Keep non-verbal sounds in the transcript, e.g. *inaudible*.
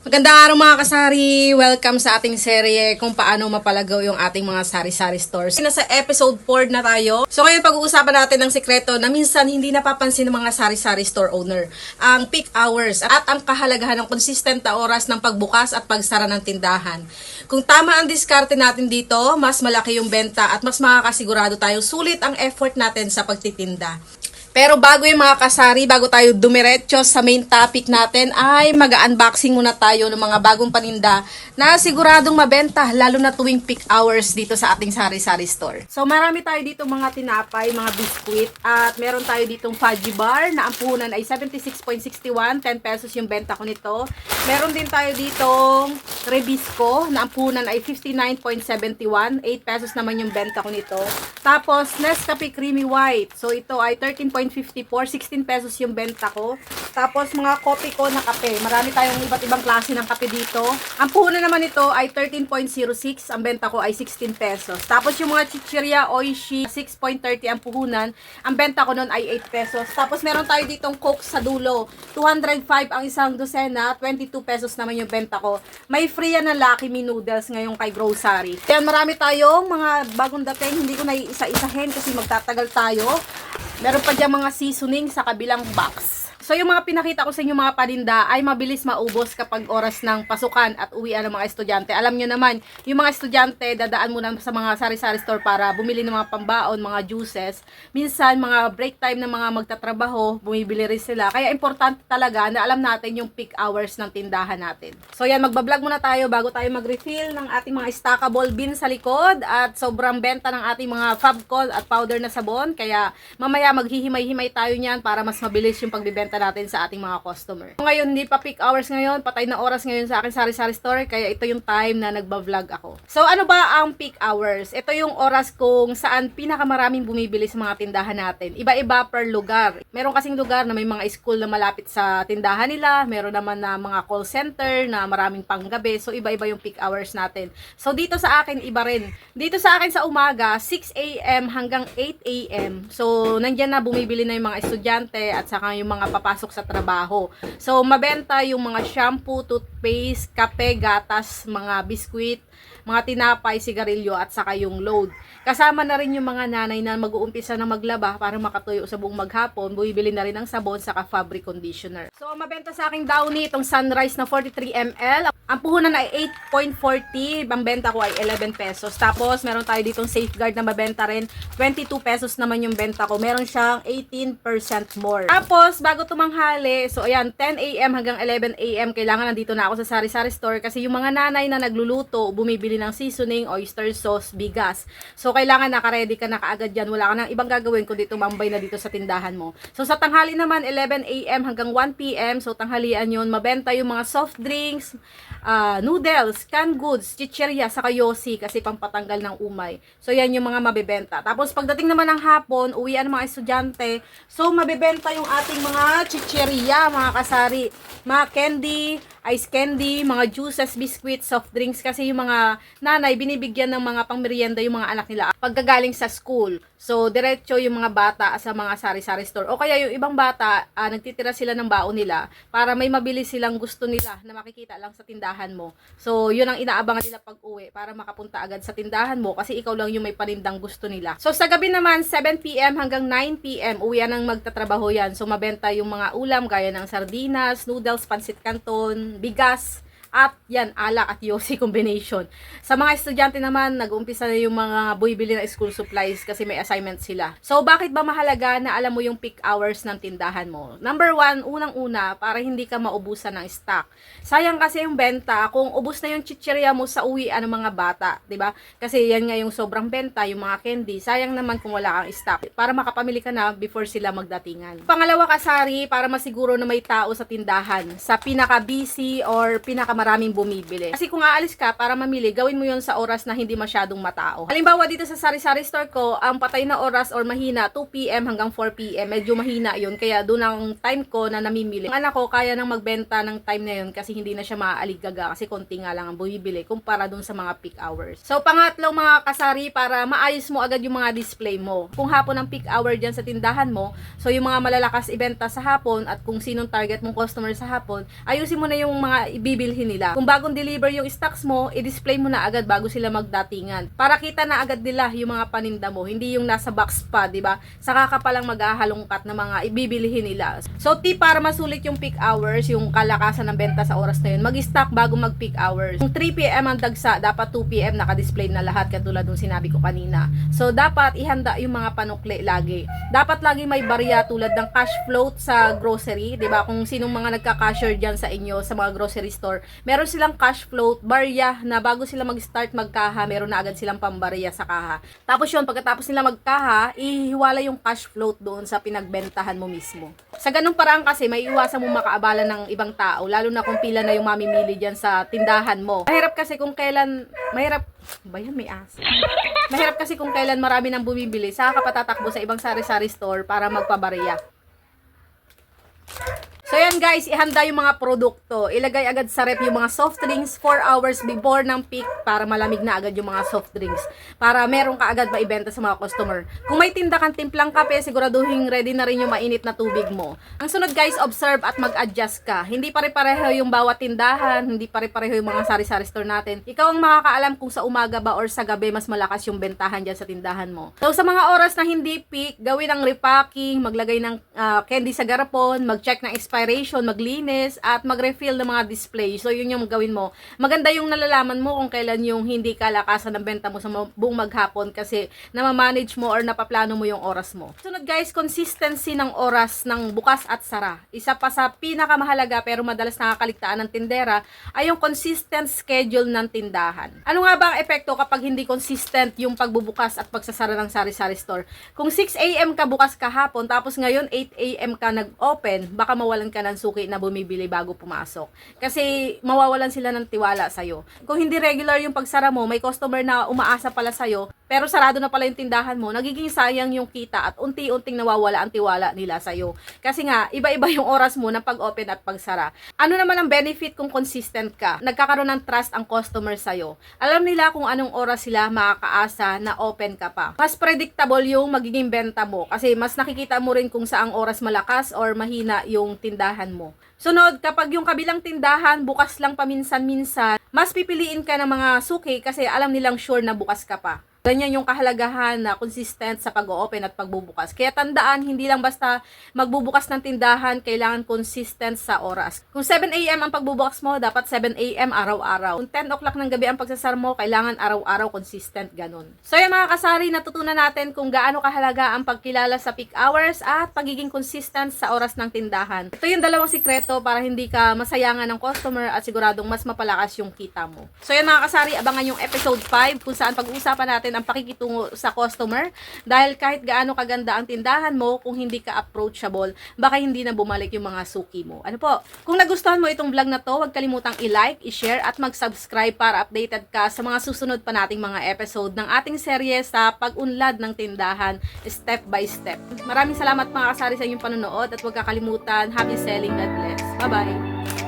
Magandang araw mga kasari! Welcome sa ating serye kung paano mapalagaw yung ating mga sari-sari stores. Nasa episode 4 na tayo. So ngayon pag-uusapan natin ng sekreto na minsan hindi napapansin ng mga sari-sari store owner. Ang peak hours at ang kahalagahan ng consistent na oras ng pagbukas at pagsara ng tindahan. Kung tama ang diskarte natin dito, mas malaki yung benta at mas makakasigurado tayo sulit ang effort natin sa pagtitinda. Pero bago yung mga kasari, bago tayo dumiretso sa main topic natin, ay mag-unboxing muna tayo ng mga bagong paninda na siguradong mabenta, lalo na tuwing peak hours dito sa ating sari-sari store. So marami tayo dito mga tinapay, mga biskuit, at meron tayo ditong fudgy bar na ang puhunan ay 76.61, 10 pesos yung benta ko nito. Meron din tayo ditong Rebisco na ang puhunan ay 59.71, 8 pesos naman yung benta ko nito. Tapos Nescafe Creamy White, so ito ay 13.54, 16 pesos yung benta ko. Tapos mga kopi ko na kape, marami tayong iba't ibang klase ng kape dito. Ang puhunan naman ito ay 13.06, ang benta ko ay 16 pesos. Tapos yung mga chichirya Oishi, 6.30 ang puhunan, ang benta ko nun ay 8 pesos. Tapos meron tayo ditong Coke sa dulo, 205 ang isang dosena, 22 pesos naman yung benta ko. May free yan na Lucky Me Noodles ngayon kay grocery. Kaya marami tayong mga bagong dating, hindi ko na isa-isahin kasi magtatagal tayo. Meron pa dyan mga seasoning sa kabilang box. So yung mga pinakita ko sa inyo mga paninda ay mabilis maubos kapag oras ng pasukan at uwian ng mga estudyante. Alam nyo naman, yung mga estudyante dadaan muna sa mga sari-sari store para bumili ng mga pambaon, mga juices. Minsan mga break time ng mga magtatrabaho, bumibili rin sila. Kaya importante talaga na alam natin yung peak hours ng tindahan natin. So yan, magbablog muna tayo bago tayo mag-refill ng ating mga stackable bin sa likod at sobrang benta ng ating mga Fabcol at powder na sabon. Kaya mamaya maghihimay-himay tayo niyan para mas mabilis yung pagbibenta natin sa ating mga customer. Ngayon, hindi pa peak hours ngayon, patay na oras ngayon sa akin sari-sari store, kaya ito yung time na nagba-vlog ako. So, ano ba ang peak hours? Ito yung oras kung saan pinakamaraming bumibili sa mga tindahan natin. Iba-iba per lugar. Meron kasing lugar na may mga school na malapit sa tindahan nila, meron naman na mga call center na maraming panggabi. So, iba-iba yung peak hours natin. So, dito sa akin, iba rin. Dito sa akin sa umaga, 6 a.m. hanggang 8 a.m. So, nandyan na bumibili na yung mga estudyante at saka yung mga papasok sa trabaho. So, mabenta yung mga shampoo, toothpaste, kape, gatas, mga biskuit, mga tinapay, sigarilyo at saka yung load. Kasama na rin yung mga nanay na mag-uumpisa na maglaba para makatuyo sa buong maghapon, bumibili na rin ng sabon saka fabric conditioner. So, mabenta sa aking downy itong Sunrise na 43 ml. Ang puhunan ay 8.40, ang benta ko ay 11 pesos. Tapos, meron tayo ditong safeguard na mabenta rin, 22 pesos naman yung benta ko. Meron siyang 18% more. Tapos, bago tumanghali, so ayan, 10 a.m. hanggang 11 a.m. kailangan nandito na ako sa sari-sari store kasi yung mga nanay na nagluluto, bumibili ng seasoning, oyster sauce, bigas. So, kailangan nakaready ka na kaagad dyan. Wala ka nang ibang gagawin kundi tumambay na dito sa tindahan mo. So, sa tanghali naman, 11 a.m. hanggang 1 p.m. So, tanghalian yun, mabenta yung mga soft drinks, ah, noodles, canned goods, chichirya, saka yosi kasi pampatanggal ng umay. So, yan yung mga mabibenta. Tapos, pagdating naman ng hapon, uwian ng mga estudyante, so, mabibenta yung ating mga chichirya, mga kasari, mga candy, ice candy, mga juices, biscuits, soft drinks kasi yung mga nanay binibigyan ng mga pangmerienda yung mga anak nila pagkagaling sa school. So, diretso yung mga bata sa mga sari-sari store. O kaya yung ibang bata, ah, nagtitira sila ng baon nila para may mabili silang gusto nila na makikita lang sa tindahan mo. So, yun ang inaabangan nila pag uwi para makapunta agad sa tindahan mo kasi ikaw lang yung may panindang gusto nila. So, sa gabi naman, 7pm hanggang 9pm, uwi yan ang magtatrabaho yan. So, mabenta yung mga ulam gaya ng sardinas, noodles, pansit canton, bigas, at yan, alak at yosi *laughs* combination. Sa mga estudyante naman, nag-umpisa na yung mga buibili ng school supplies kasi may assignment sila. So, bakit ba mahalaga na alam mo yung peak hours ng tindahan mo? Number one, unang-una, para hindi ka maubusan ng stock. Sayang kasi yung benta kung ubus na yung chichirya mo sa uwian ng mga bata, 'di ba? Kasi yan nga yung sobrang benta, yung mga candy. Sayang naman kung wala kang stock para makapamili ka na before sila magdatingan. Pangalawa kasari, para masiguro na may tao sa tindahan, sa pinaka-busy or pinaka-maraming bumibili. Kasi kung aalis ka para mamili, gawin mo yon sa oras na hindi masyadong matao. Halimbawa dito sa sari-sari store ko, ang patay na oras or mahina 2 p.m. hanggang 4 p.m. Medyo mahina yun, kaya doon ang time ko na namimili. Ang anak ko kaya nang magbenta ng time na yun kasi hindi na siya maaaligaga kasi konti nga lang ang bumibili kumpara doon sa mga peak hours. So pangatlong mga kasari para maayos mo agad yung mga display mo. Kung hapon ang peak hour dyan sa tindahan mo, so yung mga malalakas ibenta sa hapon at kung sinong target mong customer sa hapon, ayusin mo na yung mga ibibilhin nila. Kung bagong deliver yung stocks mo, i-display mo na agad bago sila magdatingan. Para kita na agad nila yung mga paninda mo, hindi yung nasa box pa, di ba? Saka ka palang maghahalongkat ng mga ibibilihin nila. So, tip para masulit yung peak hours, yung kalakasan ng benta sa oras na yun, mag-stock bago mag-peak hours. Kung 3 p.m. ang dagsa, dapat 2 p.m. naka-display na lahat katulad ng sinabi ko kanina. So, dapat ihanda yung mga panukli lagi. Dapat lagi may barya tulad ng cash float sa grocery, 'di ba? Kung sinong mga nagka-cashier diyan sa inyo sa mga grocery store, meron silang cash float barya na bago sila mag-start magkaha, meron na agad silang pambarya sa kaha. Tapos 'yun, pagkatapos nila magkaha, ihiwala yung cash float doon sa pinagbentahan mo mismo. Sa ganung paraan kasi may iwasan mo makaabala ng ibang tao, lalo na kung pila na yung mamimili diyan sa tindahan mo. Mahirap kasi kung kailan, mahirap, bayan may aso. Mahirap kasi kung kailan marami nang bumibili, saka ka patatakbo sa ibang sari-sari store para magpabarya. So yan guys, ihanda yung mga produkto. Ilagay agad sa rep yung mga soft drinks 4 hours before ng peak para malamig na agad yung mga soft drinks. Para meron ka agad maibenta sa mga customer. Kung may tinda kang timplang kape, siguraduhin ready na rin yung mainit na tubig mo. Ang sunod guys, observe at mag-adjust ka. Hindi pare-pareho yung bawat tindahan, hindi pare-pareho yung mga sari-sari store natin. Ikaw ang makakaalam kung sa umaga ba or sa gabi mas malakas yung bentahan dyan sa tindahan mo. So sa mga oras na hindi peak, gawin ang repacking, maglagay ng ah, candy sa garapon, mag-check ng expiration, maglinis, at mag-refill ng mga display. So, yun yung gawin mo. Maganda yung nalalaman mo kung kailan yung hindi kalakasan ng benta mo sa buong maghapon kasi namamanage mo or napaplano mo yung oras mo. Sunod guys, consistency ng oras ng bukas at sara. Isa pa sa pinakamahalaga pero madalas nakakaligtaan ng tindera ay yung consistent schedule ng tindahan. Ano nga ba ang epekto kapag hindi consistent yung pagbubukas at pagsasara ng sari-sari store? Kung 6 a.m. ka bukas kahapon tapos ngayon 8 a.m. ka nag-open, baka mawalan ka ng suki na bumibili bago pumasok. Kasi mawawalan sila ng tiwala sa'yo. Kung hindi regular yung pagsara mo, may customer na umaasa pala sa'yo, pero sarado na pala yung tindahan mo, nagiging sayang yung kita at unti-unting nawawala ang tiwala nila sa'yo. Kasi nga, iba-iba yung oras mo ng pag-open at pagsara. Ano naman ang benefit kung consistent ka? Nagkakaroon ng trust ang customer sa'yo. Alam nila kung anong oras sila makakaasa na open ka pa. Mas predictable yung magiging benta mo kasi mas nakikita mo rin kung saang oras malakas or mahina yung tindahan mo. Sunod, kapag yung kabilang tindahan bukas lang paminsan-minsan, mas pipiliin ka ng mga suki kasi alam nilang sure na bukas ka pa. Ganyan yung kahalagahan na consistent sa pag-open at pagbubukas. Kaya tandaan, hindi lang basta magbubukas ng tindahan, kailangan consistent sa oras. Kung 7 a.m. ang pagbubukas mo, dapat 7 a.m. araw-araw. Kung 10 o'clock ng gabi ang pagsasar mo, kailangan araw-araw consistent ganun. So yung mga kasari, natutunan natin kung gaano kahalaga ang pagkilala sa peak hours at pagiging consistent sa oras ng tindahan. Ito yung dalawang sikreto para hindi ka masayangan ng customer at siguradong mas mapalakas yung kita mo. So yan mga kasari, abangan yung episode 5 kung saan pag-uusapan natin ang pakikitungo sa customer dahil kahit gaano kaganda ang tindahan mo kung hindi ka approachable, baka hindi na bumalik yung mga suki mo. Ano po? Kung nagustuhan mo itong vlog na to, huwag kalimutang i-like, i-share at mag-subscribe para updated ka sa mga susunod pa nating mga episode ng ating serye sa pag-unlad ng tindahan step by step. Maraming salamat mga kasari sa inyong panonood at huwag kakalimutan, happy selling, God bless. Bye-bye!